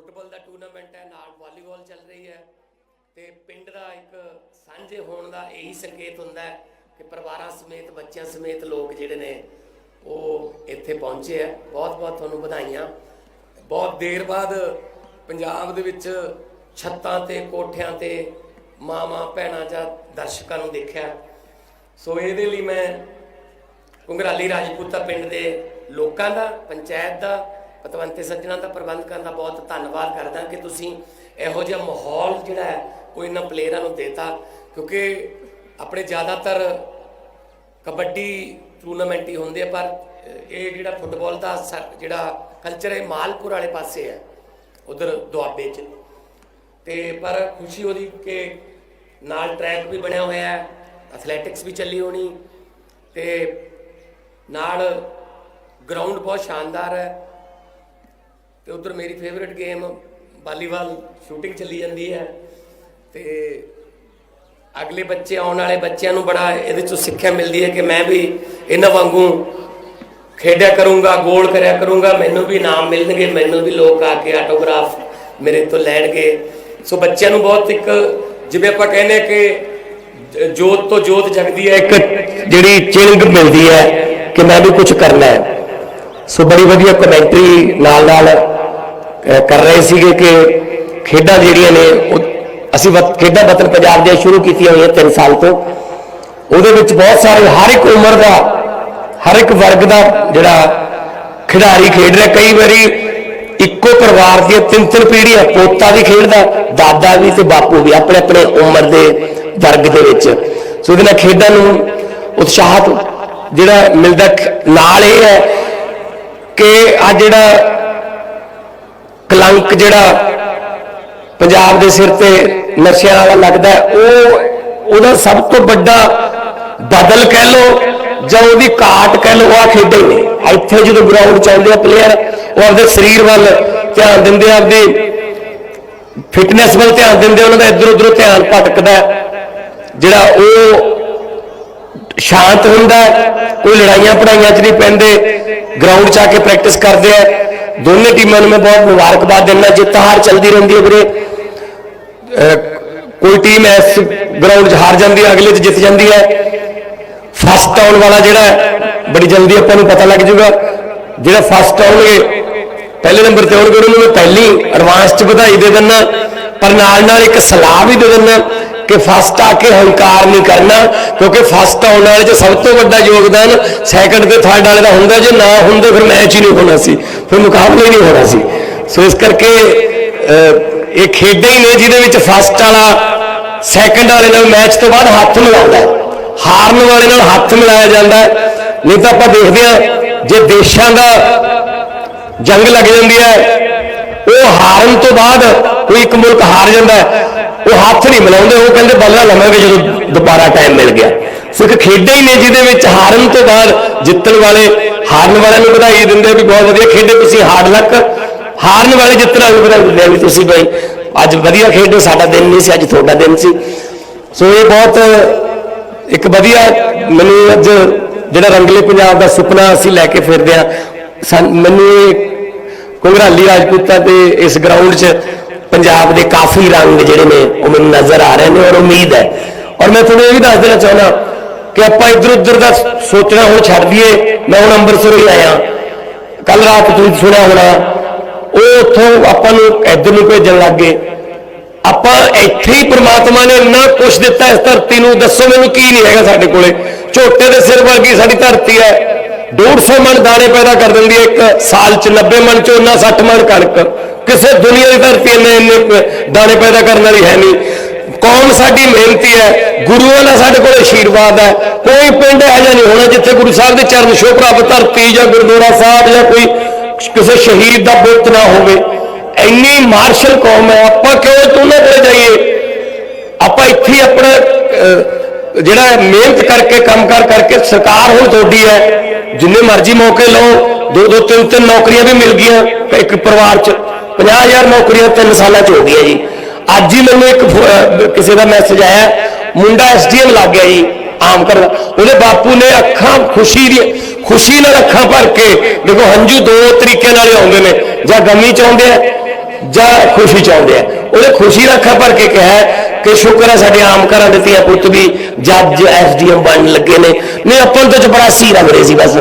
Football ਦਾ tournament ਹੈ, ਨਾਲ volleyball ਚੱਲ ਰਹੀ ਹੈ ਤੇ ਪਿੰਡ ਦਾ ਇੱਕ ਸਾਂਝੇ ਹੋਣ ਦਾ ਇਹੀ ਸੰਕੇਤ ਹੁੰਦਾ ਹੈ ਕਿ ਪਰਿਵਾਰਾਂ ਸਮੇਤ, ਬੱਚਿਆਂ ਸਮੇਤ ਲੋਕ ਜਿਹੜੇ ਨੇ ਉਹ ਇੱਥੇ ਪਹੁੰਚੇ ਹੈ। ਬਹੁਤ ਬਹੁਤ ਤੁਹਾਨੂੰ ਵਧਾਈਆਂ। ਬਹੁਤ ਦੇਰ ਬਾਅਦ ਪੰਜਾਬ ਦੇ ਵਿੱਚ ਛੱਤਾਂ ਤੇ, ਕੋਠਿਆਂ ਤੇ ਮਾਵਾਂ, ਭੈਣਾਂ ਜਾਂ ਦਰਸ਼ਕਾਂ ਨੂੰ ਦੇਖਿਆ। ਸੋ ਇਹਦੇ ਲਈ ਮੈਂ ਕੁੰਗਰਾਲੀ ਰਾਜਪੂਤਾ ਪਿੰਡ ਦੇ ਲੋਕਾਂ ਦਾ, ਪੰਚਾਇਤ ਦਾ ਪਤਵੰਤੇ ਸੱਜਣਾ ਦਾ ਪ੍ਰਬੰਧਕਾਂ ਦਾ ਬਹੁਤ ਧੰਨਵਾਦ ਕਰਦਾ ਕਿ ਤੁਸੀਂ ਇਹੋ ਜਿਹਾ ਮਾਹੌਲ ਜਿਹੜਾ ਹੈ ਉਹ ਇਹਨਾਂ ਪਲੇਅਰਾਂ ਨੂੰ ਦੇਤਾ। ਕਿਉਂਕਿ ਆਪਣੇ ਜ਼ਿਆਦਾਤਰ ਕਬੱਡੀ ਟੂਰਨਾਮੈਂਟ ਹੀ ਹੁੰਦੇ ਆ, ਪਰ ਇਹ ਜਿਹੜਾ ਫੁੱਟਬਾਲ ਦਾ ਸ- ਜਿਹੜਾ ਕਲਚਰ ਹੈ ਮਾਲਪੁਰ ਵਾਲੇ ਪਾਸੇ ਹੈ, ਉਧਰ ਦੁਆਬੇ 'ਚ। ਤੇ ਪਰ ਖੁਸ਼ੀ ਉਹਦੀ ਕਿ ਨਾਲ ਟਰੈਕ ਵੀ ਬਣਿਆ ਹੋਇਆ ਹੈ ਐਥਲੈਟਿਕਸ ਵੀ ਚੱਲੀ ਹੋਣੀ, ਤੇ ਨਾਲ ਗਰਾਊਂਡ ਬਹੁਤ ਸ਼ਾਨਦਾਰ ਹੈ। ਤੇ ਉਧਰ ਮੇਰੀ ਫੇਵਰਿਟ ਗੇਮ ਵਾਲੀਬਾਲ ਸ਼ੂਟਿੰਗ ਚੱਲੀ ਜਾਂਦੀ ਹੈ ਤੇ ਅਗਲੇ ਬੱਚੇ ਆਉਣ ਵਾਲੇ ਬੱਚਿਆਂ ਨੂੰ ਬੜਾ ਇਹਦੇ ਚੋਂ ਸਿੱਖਿਆ ਮਿਲਦੀ ਹੈ ਕਿ ਮੈਂ ਵੀ ਇਹਨਾਂ ਵਾਂਗੂ ਖੇਡਿਆ ਕਰੂੰਗਾ ਗੋਲ ਕਰਿਆ ਕਰੂੰਗਾ, ਮੈਨੂੰ ਵੀ ਇਨਾਮ ਮਿਲਣਗੇ, ਮੈਨੂੰ ਵੀ ਲੋਕ ਆ ਕੇ ਆਟੋਗ੍ਰਾਫ ਮੇਰੇ ਤੋਂ ਲੈਣਗੇ। ਸੋ ਬੱਚਿਆਂ ਨੂੰ ਬਹੁਤ ਇੱਕ ਜਿਵੇਂ ਆਪਾਂ ਕਹਿੰਦੇ ਕਿ ਜੋਤ ਤੋਂ ਜੋਤ ਜਗਦੀ ਹੈ, ਇੱਕ ਜਿਹੜੀ ਚਿੰਗ ਮਿਲਦੀ ਹੈ ਕਿ ਮੈਂ ਵੀ ਕੁਝ ਕਰਨਾ ਹੈ। ਸੋ ਬੜੀ ਵਧੀਆ ਕਮੈਂਟਰੀ ਨਾਲ ਨਾਲ ਕਰ ਰਹੇ ਸੀਗੇ ਕਿ ਖੇਡਾਂ ਜਿਹੜੀਆਂ ਨੇ, ਉਹ ਅਸੀਂ ਵਤ- ਖੇਡਾਂ ਵਤਨ ਪੰਜਾਬ ਦੀਆਂ ਸ਼ੁਰੂ ਕੀਤੀਆਂ ਹੋਈਆਂ 3 ਸਾਲ ਤੋਂ। ਉਹਦੇ ਵਿੱਚ ਬਹੁਤ ਸਾਰੇ, ਹਰ ਇੱਕ ਉਮਰ ਦਾ, ਹਰ ਇੱਕ ਵਰਗ ਦਾ ਜਿਹੜਾ ਖਿਡਾਰੀ ਖੇਡ ਰਿਹਾ। ਕਈ ਵਾਰੀ ਇੱਕੋ ਪਰਿਵਾਰ ਦੀਆਂ ਤਿੰਨ ਤਿੰਨ ਪੀੜ੍ਹੀਆਂ ਪੋਤਾ ਵੀ ਖੇਡਦਾ, ਦਾਦਾ ਵੀ ਤੇ ਬਾਪੂ ਵੀ ਆਪਣੇ ਆਪਣੇ ਉਮਰ ਦੇ ਵਰਗ ਦੇ ਵਿੱਚ। ਸੋ ਇਹਦੇ ਨਾਲ ਖੇਡਾਂ ਨੂੰ ਉਤਸ਼ਾਹਤ ਜਿਹੜਾ ਮਿਲਦਾ ਨਾਲ ਇਹ ਹੈ ਕਿ ਆ ਜਿਹੜਾ ਕਲੰਕ ਜਿਹੜਾ ਪੰਜਾਬ ਦੇ ਸਿਰ ਤੇ ਨਸ਼ਿਆਂ ਵਾਲਾ ਲੱਗਦਾ ਉਹ ਉਹਦਾ ਸਭ ਤੋਂ ਵੱਡਾ ਬਦਲ ਕਹਿ ਲੋ ਜਾਂ ਉਹਦੀ ਘਾਟ ਕਹਿ ਲੋ ਆ ਖੇਡਾਂ ਨੇ ਇੱਥੇ ਜਦੋਂ ਗਰਾਊਂਡ ਚ ਆਉਂਦੇ ਆ ਪਲੇਅਰ ਉਹ ਆਪਦੇ ਸਰੀਰ ਵੱਲ ਧਿਆਨ ਦਿੰਦੇ ਆ ਆਪਦੀ ਫਿਟਨੈਸ ਵੱਲ ਧਿਆਨ ਦਿੰਦੇ ਉਹਨਾਂ ਦਾ ਇੱਧਰ ਉੱਧਰ ਧਿਆਨ ਭਟਕਦਾ ਜਿਹੜਾ ਉਹ ਸ਼ਾਂਤ ਹੁੰਦਾ ਹੈ, ਕੋਈ ਲੜਾਈਆਂ ਪੜਾਈਆਂ 'ਚ ਨਹੀਂ ਪੈਂਦੇ। ਗਰਾਊਂਡ 'ਚ ਆ ਕੇ ਪ੍ਰੈਕਟਿਸ ਕਰਦੇ ਆ। ਦੋਨੇ ਟੀਮਾਂ ਨੂੰ ਮੈਂ ਬਹੁਤ ਮੁਬਾਰਕਬਾਦ ਦਿੰਦਾ ਜਿੱਤ ਹਾਰ ਚੱਲਦੀ ਰਹਿੰਦੀ ਹੈ ਵੀਰੇ। ਕੋਈ ਟੀਮ ਇਸ ਗਰਾਊਂਡ 'ਚ ਹਾਰ ਜਾਂਦੀ ਹੈ, ਅਗਲੇ 'ਚ ਜਿੱਤ ਜਾਂਦੀ ਹੈ। ਫਸਟ ਆਉਣ ਵਾਲਾ ਜਿਹੜਾ ਬੜੀ ਜਲਦੀ ਆਪਾਂ ਨੂੰ ਪਤਾ ਲੱਗ ਜਾਊਗਾ। ਜਿਹੜਾ ਫਸਟ ਆਉਣਗੇ ਪਹਿਲੇ ਨੰਬਰ ਤੇ ਆਉਣਗੇ ਉਹਨਾਂ ਨੂੰ ਮੈਂ ਪਹਿਲੀ ਐਡਵਾਂਸ 'ਚ ਵਧਾਈ ਦੇ ਦਿੰਦਾ। ਪਰ ਨਾਲ ਨਾਲ ਇੱਕ ਸਲਾਹ ਵੀ ਦੇ ਦਿੰਦਾ। ਕਿ ਫਸਟ ਆ ਕੇ ਹੰਕਾਰ ਨਹੀਂ ਕਰਨਾ, ਕਿਉਂਕਿ ਫਸਟ ਆਉਣ ਵਾਲੇ 'ਚ ਸਭ ਤੋਂ ਵੱਡਾ ਯੋਗਦਾਨ ਸੈਕੰਡ ਤੇ ਥਰਡ ਵਾਲੇ ਦਾ ਹੁੰਦਾ, ਜੇ ਨਾ ਹੁੰਦੇ ਫਿਰ ਮੈਚ ਹੀ ਨਹੀਂ ਹੋਣਾ ਸੀ, ਫਿਰ ਮੁਕਾਬਲਾ ਹੀ ਨਹੀਂ ਹੋਣਾ ਸੀ। ਸੋ ਇਸ ਕਰਕੇ ਇਹ ਖੇਡਾਂ ਹੀ ਨੇ ਜਿਹਦੇ ਵਿੱਚ ਫਸਟ ਵਾਲਾ ਸੈਕੰਡ ਵਾਲੇ ਨਾਲ ਮੈਚ ਤੋਂ ਬਾਅਦ ਹੱਥ ਮਿਲਾਉਂਦਾ ਹਾਰਨ ਵਾਲੇ ਨਾਲ ਹੱਥ ਮਿਲਾਇਆ ਜਾਂਦਾ ਨਹੀਂ ਤਾਂ ਆਪਾਂ ਦੇਖਦੇ ਹਾਂ, ਜੇ ਦੇਸ਼ਾਂ ਦਾ ਜੰਗ ਲੱਗ ਜਾਂਦੀ ਹੈ ਉਹ ਹਾਰਨ ਤੋਂ ਬਾਅਦ ਕੋਈ ਇੱਕ ਮੁਲਕ ਹਾਰ ਜਾਂਦਾ ਉਹ ਹੱਥ ਨਹੀਂ ਮਿਲਾਉਂਦੇ, ਉਹ ਕਹਿੰਦੇ ਬਦਲਾ ਲਵਾਂਗੇ ਜਦੋਂ ਦੁਬਾਰਾ ਟਾਈਮ ਮਿਲ ਗਿਆ। ਸੋ ਇੱਕ ਖੇਡਾਂ ਹੀ ਨੇ ਜਿਹਦੇ ਵਿੱਚ ਹਾਰਨ ਤੋਂ ਬਾਅਦ ਜਿੱਤਣ ਵਾਲੇ, ਹਾਰਨ ਵਾਲਿਆਂ ਨੂੰ ਵਧਾਈ ਦਿੰਦੇ ਆ ਵੀ ਬਹੁਤ ਵਧੀਆ ਖੇਡੇ ਤੁਸੀਂ ਹਾਰਡ ਲੱਕ ਹਾਰਨ ਵਾਲੇ ਜਿੱਤਣ ਵਾਲੇ ਵਧਾਈ ਦਿੰਦੇ ਆ ਵੀ ਤੁਸੀਂ ਬਈ, ਅੱਜ ਵਧੀਆ ਖੇਡੋ, ਸਾਡਾ ਦਿਨ ਨਹੀਂ ਸੀ, ਅੱਜ ਤੁਹਾਡਾ ਦਿਨ ਸੀ। ਸੋ ਇਹ ਬਹੁਤ ਇੱਕ ਵਧੀਆ, ਮੈਨੂੰ ਅੱਜ ਜਿਹੜਾ ਰੰਗਲੇ ਪੰਜਾਬ ਦਾ ਸੁਪਨਾ ਅਸੀਂ ਲੈ ਕੇ ਫਿਰਦੇ ਆ ਮੈਨੂੰ ਇਹ ਕੁੰਗਰਾਲੀ ਰਾਜਪੂਤਾਂ ਤੇ ਇਸ ਗਰਾਊਂਡ 'ਚ ਪੰਜਾਬ ਦੇ ਕਾਫੀ ਰੰਗ ਜਿਹੜੇ ਨੇ, ਉਹ ਮੈਨੂੰ ਨਜ਼ਰ ਆ ਰਹੇ ਨੇ ਔਰ ਉਮੀਦ ਹੈ। ਔਰ ਮੈਂ ਤੁਹਾਨੂੰ ਇਹ ਵੀ ਦੱਸ ਦੇਣਾ ਚਾਹੁੰਦਾ ਕਿ ਆਪਾਂ ਇੱਧਰ ਉੱਧਰ ਦਾ ਸੋਚਣਾ ਹੁਣ ਛੱਡ ਦਈਏ, ਮੈਂ ਹੁਣ ਅੰਮ੍ਰਿਤਸਰ ਹੀ ਆਇਆ। ਕੱਲ ਰਾਤ ਤੁਸੀਂ ਸੁਣਿਆ ਹੋਣਾ, ਉਹ ਉੱਥੋਂ ਆਪਾਂ ਨੂੰ ਇੱਧਰ ਨੂੰ ਭੇਜਣ ਲੱਗ ਗਏ। ਆਪਾਂ ਇੱਥੇ ਹੀ ਪ੍ਰਮਾਤਮਾ ਨੇ ਇੰਨਾ ਕੁਝ ਦਿੱਤਾ ਇਸ ਧਰਤੀ ਨੂੰ, ਦੱਸੋ ਮੈਨੂੰ ਕੀ ਨਹੀਂ ਹੈਗਾ ਸਾਡੇ ਕੋਲੇ। ਝੋਟੇ ਦੇ ਸਿਰ ਵਰਗੀ ਸਾਡੀ ਧਰਤੀ ਹੈ। 150 ਮਣ ਦਾਣੇ ਪੈਦਾ ਕਰ ਦਿੰਦੀ ਹੈ ਇੱਕ ਸਾਲ ਚ 90 ਮਣ ਝੋਨਾ 60 ਮਣ ਕਣਕ। ਕਿਸੇ ਦੁਨੀਆ ਦੀ ਧਰਤੀ ਇੰਨੇ ਇੰਨੇ ਦਾਣੇ ਪੈਦਾ ਕਰਨ ਵਾਲੀ ਹੈ ਨਹੀਂ। ਕੌਮ ਸਾਡੀ ਮਿਹਨਤੀ ਹੈ, ਗੁਰੂਆਂ ਦਾ ਸਾਡੇ ਕੋਲ ਆਸ਼ੀਰਵਾਦ ਹੈ। ਕੋਈ ਪਿੰਡ ਇਹੋ ਜਿਹਾ ਨਹੀਂ ਹੋਣਾ ਜਿੱਥੇ ਗੁਰੂ ਸਾਹਿਬ ਦੇ ਚਰਨ ਛੋਹ ਪ੍ਰਾਪਤ ਧਰਤੀ ਜਾਂ ਗੁਰਦੁਆਰਾ ਸਾਹਿਬ ਜਾਂ ਕੋਈ ਕਿਸੇ ਸ਼ਹੀਦ ਦਾ ਬੁੱਤ ਨਾ ਹੋਵੇ। ਇੰਨੀ ਮਾਰਸ਼ਲ ਕੌਮ ਹੈ, ਆਪਾਂ ਕਿਉਂ ਤੁਨੇ ਕੋਲ ਜਾਈਏ? ਆਪਾਂ ਇੱਥੇ ਹੀ ਆਪਣਾ ਜਿਹੜਾ ਮਿਹਨਤ ਕਰਕੇ, ਕੰਮ ਕਾਰ ਕਰਕੇ ਸਰਕਾਰ ਹੁਣ ਤੁਹਾਡੀ ਹੈ, ਜਿੰਨੇ ਮਰਜ਼ੀ ਮੌਕੇ ਲਓ, ਦੋ ਦੋ, ਤਿੰਨ ਤਿੰਨ ਨੌਕਰੀਆਂ ਵੀ ਮਿਲ ਗਈਆਂ ਇੱਕ ਪਰਿਵਾਰ 'ਚ 50000 ਨੌਕਰੀਆਂ ਤਿੰਨ ਸਾਲਾਂ 'ਚ ਹੋ ਗਈਆਂ ਜੀ। ਅੱਜ ਹੀ ਮੈਨੂੰ ਇੱਕ ਕਿਸੇ ਦਾ ਮੈਸੇਜ ਆਇਆ, ਮੁੰਡਾ ਐਸਡੀਐਮ ਲੱਗ ਗਿਆ ਜੀ, ਆਮ ਕਰ ਉਹਦੇ ਬਾਪੂ ਨੇ ਅੱਖਾਂ ਖੁਸ਼ੀ ਦੀ ਖੁਸ਼ੀ ਨਾਲ ਅੱਖਾਂ ਭਰ ਕੇ, ਦੇਖੋ ਹੰਝੂ ਦੋ ਤਰੀਕੇ ਨਾਲ ਆਉਂਦੇ ਨੇ, ਜਾਂ ਗਮੀ ਚ ਆਉਂਦੇ ਆ, ਜਾਂ ਖੁਸ਼ੀ ਚਾਹੁੰਦੇ ਆ। ਉਹਨੇ ਖੁਸ਼ੀ ਦਾ ਅੱਖਰ ਭਰ ਕੇ ਕਿਹਾ ਕਿ ਸ਼ੁਕਰ ਹੈ ਸਾਡੇ ਆਮ ਘਰਾਂ ਦੇ ਧੀਆਂ ਪੁੱਤ ਵੀ ਜੱਜ ਐਸਡੀਐਮ ਬਣਨ ਲੱਗੇ ਨੇ। ਨਹੀਂ, ਆਪਾਂ ਨੂੰ ਤਾਂ ਚਪੜਾਸੀ ਰਹੇ ਸੀ ਬਸ।